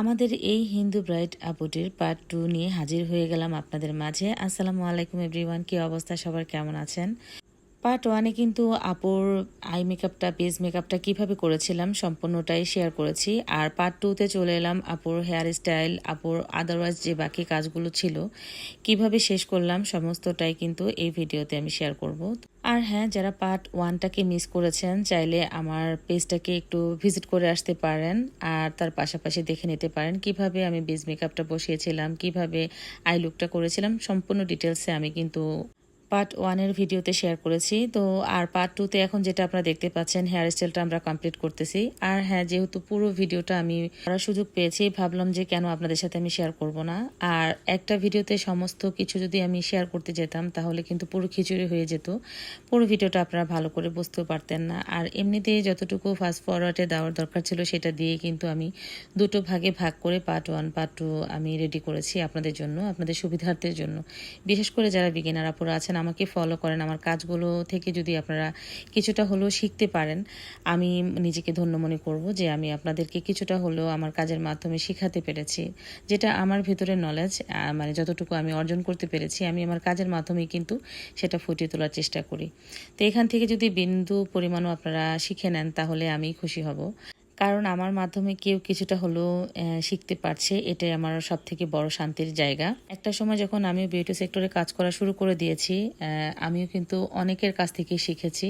আমাদের এই হিন্দু ব্রাইড আপুটির পার্ট টু নিয়ে হাজির হয়ে গেলাম আপনাদের মাঝে। আসসালামু আলাইকুম এভরিওয়ান কি অবস্থা? সবার কেমন আছেন? পার্ট ওয়ানে কিন্তু আপুর আই মেকআপটা বেস মেকআপটা কীভাবে করেছিলাম সম্পূর্ণটাই শেয়ার করেছি। আর পার্ট টুতে চলে এলাম আপুর হেয়ার স্টাইল আপুর আদারওয়াইজ যে বাকি কাজগুলো ছিল, কীভাবে শেষ করলাম সমস্তটাই কিন্তু এই ভিডিওতে আমি শেয়ার করব। আর হ্যাঁ যারা পার্ট ওয়ানটাকে মিস করেছেন, চাইলে আমার পেজটাকে একটু ভিজিট করে আসতে পারেন আর তার পাশাপাশি দেখে নিতে পারেন কীভাবে আমি বেজ মেকআপটা বসিয়েছিলাম, কীভাবে আই লুকটা করেছিলাম। সম্পূর্ণ ডিটেলসে আমি কিন্তু পার্ট ওয়ানের ভিডিওতে শেয়ার করেছি। তো আর পার্ট টুতে এখন যেটা আপনারা দেখতে পাচ্ছেন হেয়ার স্টাইলটা আমরা কমপ্লিট করতেছি। আর হ্যাঁ যেহেতু পুরো ভিডিওটা আমি করার সুযোগ পেয়েছি, ভাবলাম যে কেন আপনাদের সাথে আমি শেয়ার করব না। আর একটা ভিডিওতে সমস্ত কিছু যদি আমি শেয়ার করতে যেতাম, তাহলে কিন্তু পুরো খিচুড়ি হয়ে যেত। পুরো ভিডিওটা আপনারা ভালো করে বুঝতেও পারতেন না। আর এমনিতেই যতটুকু ফাস্ট ফরওয়ার্ডে দেওয়ার দরকার ছিল, সেটা দিয়ে কিন্তু আমি দুটো ভাগে ভাগ করে পার্ট ওয়ান পার্ট টু আমি রেডি করেছি আপনাদের জন্য, আপনাদের সুবিধার্থের জন্য। বিশেষ করে যারা বিগিনার আপুরা আছেন আমাকে ফলো করেন। আমার কাজগুলো থেকে যদি আপনারা কিছুটা হলেও শিখতে পারেন, আমি নিজেকে ধন্য মনে করব যে আমি আপনাদেরকে কিছুটা হলেও আমার কাজের মাধ্যমে শিখাতে পেরেছি। যেটা আমার ভিতরে নলেজ মানে যতটুকু আমি অর্জন করতে পেরেছি, আমি আমার কাজের মাধ্যমে কিন্তু সেটা ফুটিয়ে তোলার চেষ্টা করি। তো এখান থেকে যদি বিন্দু পরিমাণও আপনারা শিখে নেন, তাহলে আমি খুশি হব। কারণ আমার মাধ্যমে কেউ কিছুটা হলেও শিখতে পারছে। এটাই আমার সব থেকে বড় শান্তির জায়গা। একটা সময় যখন আমি বিউটি সেক্টরে কাজ করা শুরু করে দিয়েছি আমিও কিন্তু অনেকের কাছ থেকে শিখেছি।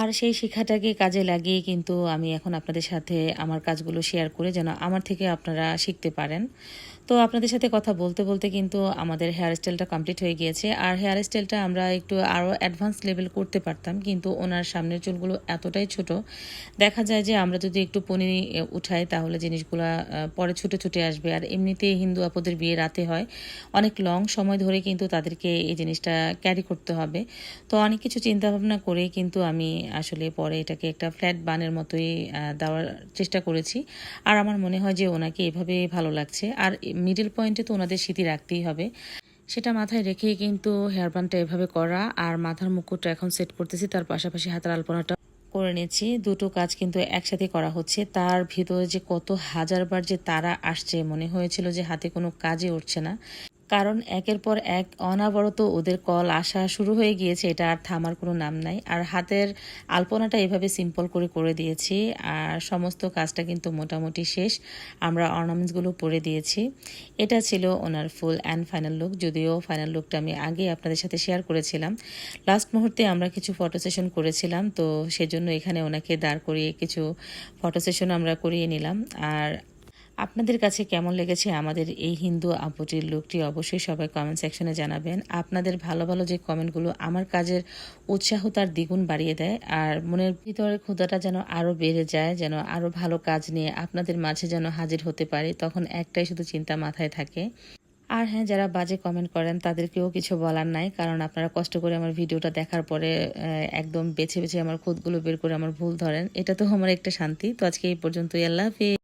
আর সেই শিক্ষাটাকে কাজে লাগিয়ে কিন্তু আমি এখন আপনাদের সাথে আমার কাজগুলো শেয়ার করে যেন আমার থেকে আপনারা শিখতে পারেন। তো আপনাদের সাথে কথা বলতে বলতে কিন্তু আমাদের হেয়ার স্টাইলটা কমপ্লিট হয়ে গিয়েছে। আর হেয়ার স্টাইলটা আমরা একটু আরও অ্যাডভান্স লেভেল করতে পারতাম, কিন্তু ওনার সামনের চুলগুলো এতটাই ছোট। দেখা যায় যে আমরা যদি একটু পনি উঠাই, তাহলে জিনিসগুলো পরে ছুটে ছুটে আসবে। আর এমনিতে হিন্দু আপদের বিয়ে রাতে হয়। অনেক লং সময় ধরে কিন্তু তাদেরকে এই জিনিসটা ক্যারি করতে হবে। তো অনেক কিছু চিন্তা ভাবনা করেই কিন্তু আমি আসলে পরে এটাকে একটা ফ্ল্যাট বানের মতোই দেওয়ার চেষ্টা করেছি। আর আমার মনে হয় যে ওনাকে এভাবে ভালো লাগছে। আর মিডল পয়েন্টে তো ওনাদের স্মৃতি রাখতেই হবে। সেটা মাথায় রেখেই কিন্তু হেয়ার বানটা এভাবে করা আর মাথার মুকুটটা এখন সেট করতেছি। তার পাশাপাশি হাতের আলপনাটা করে নিয়েছি। দুটো কাজ কিন্তু একসাথে করা হচ্ছে। তার ভিতরে যে কত হাজারবার যে তারা আসছে, মনে হয়েছিল যে হাতে কোনো কাজে উঠছে না। কারণ একের পর এক অনাবরত ওদের কল আসা শুরু হয়ে গিয়েছে, এটা আর থামার কোনো নাম নাই। আর হাতের আলপনাটা এভাবে সিম্পল করে করে দিয়েছি, আর সমস্ত কাজটা কিন্তু মোটামুটি শেষ। আমরা অর্নামেন্টসগুলো পরে দিয়েছি। এটা ছিল ওনার ফুল অ্যান্ড ফাইনাল লুক যদিও ফাইনাল লুকটা আমি আগে আপনাদের সাথে শেয়ার করেছিলাম। লাস্ট মুহূর্তে আমরা কিছু ফটো সেশন করেছিলাম, তো সেজন্য এখানে ওনাকে দাঁড় করিয়ে কিছু ফটো সেশন আমরা করিয়ে নিলাম। আর আপনাদের কাছে কেমন লেগেছে আমাদের এই হিন্দু আপুটির লুকটি অবশ্যই সবাই কমেন্ট সেকশনে জানাবেন। আপনাদের ভালো ভালো যে কমেন্টগুলো আমার কাজের উৎসাহ তার দ্বিগুণ বাড়িয়ে দেয় আর মনের ভিতরে ক্ষুদাটা যেন আরও বেড়ে যায়, যেন আরও ভালো কাজ নিয়ে আপনাদের মাঝে যেন হাজির হতে পারে, তখন একটাই শুধু চিন্তা মাথায় থাকে। আর হ্যাঁ যারা বাজে কমেন্ট করেন, তাদেরকেও কিছু বলার নাই, কারণ আপনারা কষ্ট করে আমার ভিডিওটা দেখার পরে একদম বেছে বেছে আমার খুদগুলো বের করে আমার ভুল ধরেন। এটা তো আমার একটা শান্তি। তো আজকে এই পর্যন্তই। আল্লাহ হাফিজ।